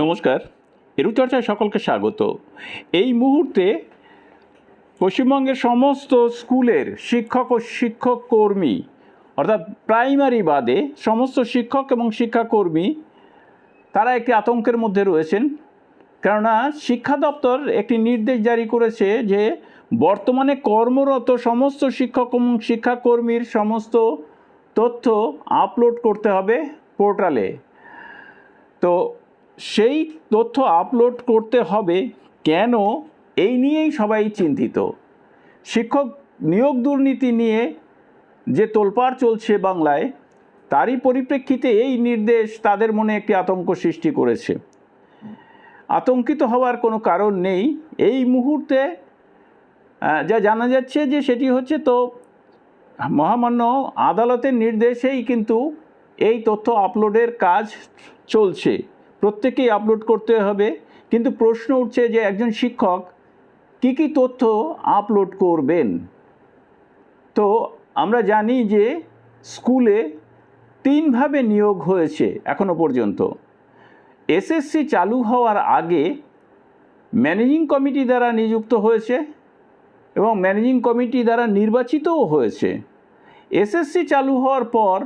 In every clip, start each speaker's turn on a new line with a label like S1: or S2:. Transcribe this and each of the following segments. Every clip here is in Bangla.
S1: নমস্কার, এরুচর্চায় সকলকে স্বাগত। এই মুহূর্তে পশ্চিমবঙ্গের সমস্ত স্কুলের শিক্ষক ও শিক্ষক কর্মী, অর্থাৎ প্রাইমারি বাদে সমস্ত শিক্ষক এবং শিক্ষাকর্মী তারা একটি আতঙ্কের মধ্যে রয়েছেন। কেননা শিক্ষা দপ্তর একটি নির্দেশ জারি করেছে যে, বর্তমানে কর্মরত সমস্ত শিক্ষক এবং শিক্ষাকর্মীর সমস্ত তথ্য আপলোড করতে হবে পোর্টালে। তো সেই তথ্য আপলোড করতে হবে কেন? এই নিয়েই সবাই চিন্তিত। শিক্ষক নিয়োগ দুর্নীতি নিয়ে যে তোলপাড় চলছে বাংলায়, তারই পরিপ্রেক্ষিতে এই নির্দেশ তাদের মনে একটি আতঙ্ক সৃষ্টি করেছে। আতঙ্কিত হওয়ার কোনো কারণ নেই। এই মুহূর্তে যা জানা যাচ্ছে যে সেটি হচ্ছে তো মহামান্য আদালতের নির্দেশেই কিন্তু এই তথ্য আপলোডের কাজ চলছে। প্রত্যেকেই আপলোড করতে হবে। কিন্তু প্রশ্ন উঠছে যে একজন শিক্ষক কী কী তথ্য আপলোড করবেন? তো আমরা জানি যে স্কুলে তিনভাবে নিয়োগ হয়েছে এখনও পর্যন্ত। এসএসসি চালু হওয়ার আগে ম্যানেজিং কমিটি দ্বারা নিযুক্ত হয়েছে এবং ম্যানেজিং কমিটি দ্বারা নির্বাচিতও হয়েছে। এসএসসি চালু হওয়ার পর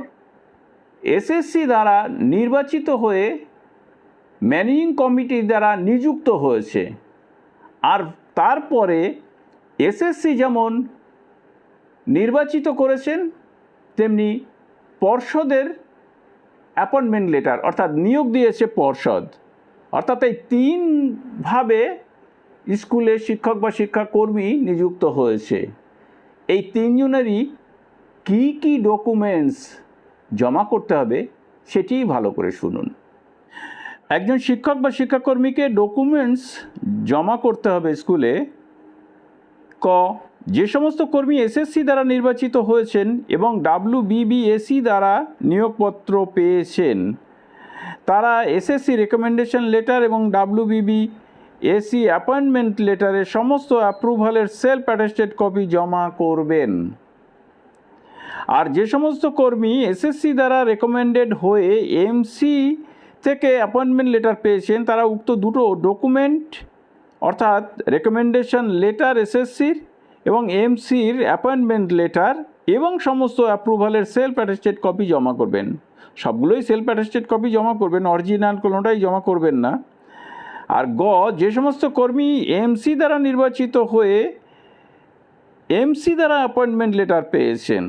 S1: এসএসসি দ্বারা নির্বাচিত হয়ে ম্যানেজিং কমিটি দ্বারা নিযুক্ত হয়েছে। আর তারপরে এসএসসি যেমন নির্বাচিত করেছেন, তেমনি পর্ষদের অ্যাপয়েন্টমেন্ট লেটার অর্থাৎ নিয়োগ দিয়েছে পর্ষদ। অর্থাৎ এই তিনভাবে স্কুলে শিক্ষক বা শিক্ষাকর্মী নিযুক্ত হয়েছে। এই তিনজনেরই কী কী ডকুমেন্টস জমা করতে হবে, সেটিই ভালো করে শুনুন। একজন শিক্ষক বা শিক্ষাকর্মীকে ডকুমেন্টস জমা করতে হবে স্কুলে। ক, যে সমস্ত কর্মী এসএসসি দ্বারা নির্বাচিত হয়েছেন এবং ডাব্লু বিবিএসি দ্বারা নিয়োগপত্র পেয়েছেন, তারা এসএসসি রেকমেন্ডেশন লেটার এবং ডাব্লু বিবি এসি অ্যাপয়েন্টমেন্ট লেটারের সমস্ত অ্যাপ্রুভালের সেলফ অ্যাটেস্টেড কপি জমা করবেন। আর যে সমস্ত কর্মী এসএসসি দ্বারা রেকমেন্ডেড হয়ে এমসি থেকে অ্যাপয়েন্টমেন্ট লেটার পেয়েছেন, তারা উক্ত দুটো ডকুমেন্ট, অর্থাৎ রেকমেন্ডেশন লেটার, এসএসসির এবং এমসির অ্যাপয়েন্টমেন্ট লেটার এবং সমস্ত অ্যাপ্রুভালের সেলফ অ্যাটেস্টেড কপি জমা করবেন। সবগুলোই সেলফ অ্যাটেস্টেড কপি জমা করবেন, অরিজিনাল কোনোটাই জমা করবেন না। আর গ, যে সমস্ত কর্মী এমসি দ্বারা নির্বাচিত হয়ে এমসি দ্বারা অ্যাপয়েন্টমেন্ট লেটার পেয়েছেন,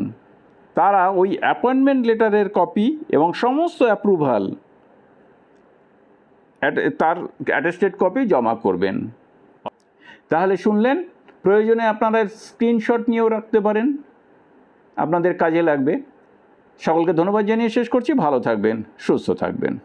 S1: তারা ওই অ্যাপয়েন্টমেন্ট লেটারের কপি এবং সমস্ত অ্যাপ্রুভাল তার অ্যাটেস্টেড কপি জমা করবেন। তাহলে শুনলেন, প্রয়োজনে আপনারা স্ক্রিনশট নিয়েও রাখতে পারেন। আপনাদের কাজে লাগবে। সকলকে ধন্যবাদ জানিয়ে শেষ করছি। ভালো থাকবেন, সুস্থ থাকবেন।